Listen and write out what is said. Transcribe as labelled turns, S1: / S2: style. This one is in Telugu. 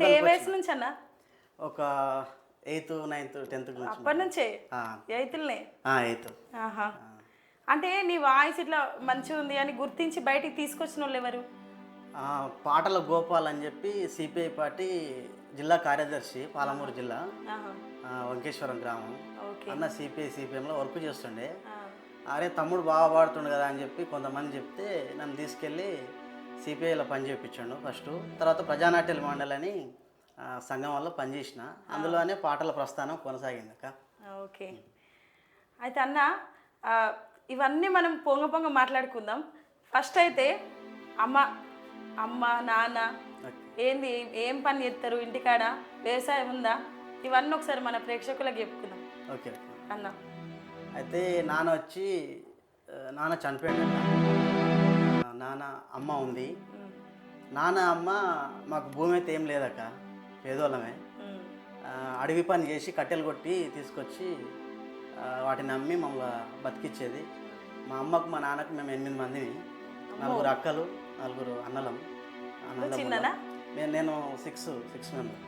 S1: అంటే ఏ వయసు నుంచి అన్న
S2: ఒక ఎయిత్ నైన్త్ టెన్త్ నుంచి
S1: అప్పటి నుంచే? ఎయితులనే?
S2: ఎయిత్.
S1: ఆహా. అంటే నీ వాయిస్ ఇట్లా మంచిగా ఉంది అని గుర్తించి బయటికి తీసుకొచ్చిన వాళ్ళు ఎవరు?
S2: పాటల గోపాల్ అని చెప్పి సిపిఐ పార్టీ జిల్లా కార్యదర్శి పాలమూరు జిల్లా. వంకేశ్వరం గ్రామం. అన్న సిపిఐ సిపిఎంలో వర్క్ చేస్తుండే. అరే తమ్ముడు బాగా పాడుతుండు కదా అని చెప్పి కొంతమంది చెప్తే నన్ను తీసుకెళ్ళి సిపిఐలో పని చేయించాడు ఫస్ట్. తర్వాత ప్రజానాట్యాల మండలి అని వల్ల పనిచేసిన. అందులోనే పాటల ప్రస్థానం కొనసాగింది అక్క.
S1: ఓకే. అయితే అన్న ఇవన్నీ మనం పొంగ పొంగ మాట్లాడుకుందాం. ఫస్ట్ అయితే అమ్మ అమ్మ నాన్న ఏంది ఏం పని చేస్తారు ఇంటికాడ వ్యవసాయం ఉందా? ఇవన్నీ ఒకసారి మన ప్రేక్షకులకు చెప్పుకుందాం.
S2: ఓకే.
S1: అన్న.
S2: అయితే నాన్న వచ్చి నాన్న చనిపోయాడు అమ్మ ఉంది నాన్న అమ్మ మాకు భూమి అయితే ఏం లేదక్క పేదోళ్ళమే అడవి పని చేసి కట్టెలు కొట్టి తీసుకొచ్చి వాటిని అమ్మి మమ్మల్ని బతికిచ్చేది మా అమ్మకు మా నాన్నకు మేము ఎనిమిది మందిని నలుగురు అక్కలు నలుగురు అన్నలం.
S1: చిన్ననా?
S2: నేను సిక్స్ సిక్స్ మెంబర్.